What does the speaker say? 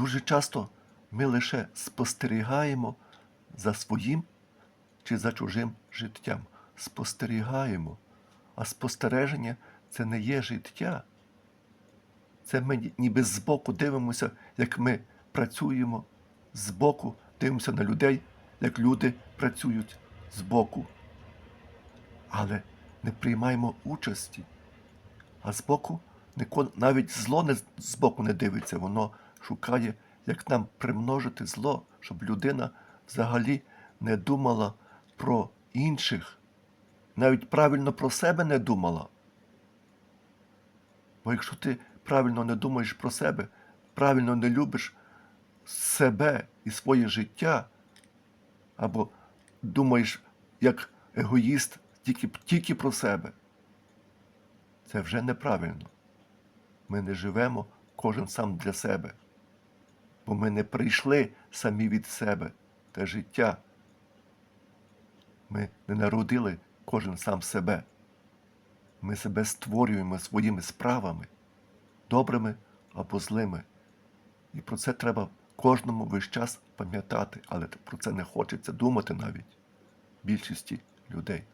Дуже часто ми лише спостерігаємо за своїм чи за чужим життям. Спостерігаємо. А спостереження це не є життя. Це ми ні- ніби збоку дивимося, як ми працюємо, збоку дивимося на людей, як люди працюють збоку. Але не приймаємо участі. А збоку навіть зло не, збоку не дивиться, воно шукає, як нам примножити зло, щоб людина взагалі не думала про інших, навіть правильно про себе не думала. Бо якщо ти правильно не думаєш про себе, правильно не любиш себе і своє життя, або думаєш як егоїст тільки, тільки про себе, це вже неправильно. Ми не живемо кожен сам для себе, бо ми не прийшли самі від себе те життя. Ми не народили кожен сам себе. Ми себе створюємо своїми справами, добрими або злими. І про це треба кожному весь час пам'ятати, але про це не хочеться думати навіть більшості людей.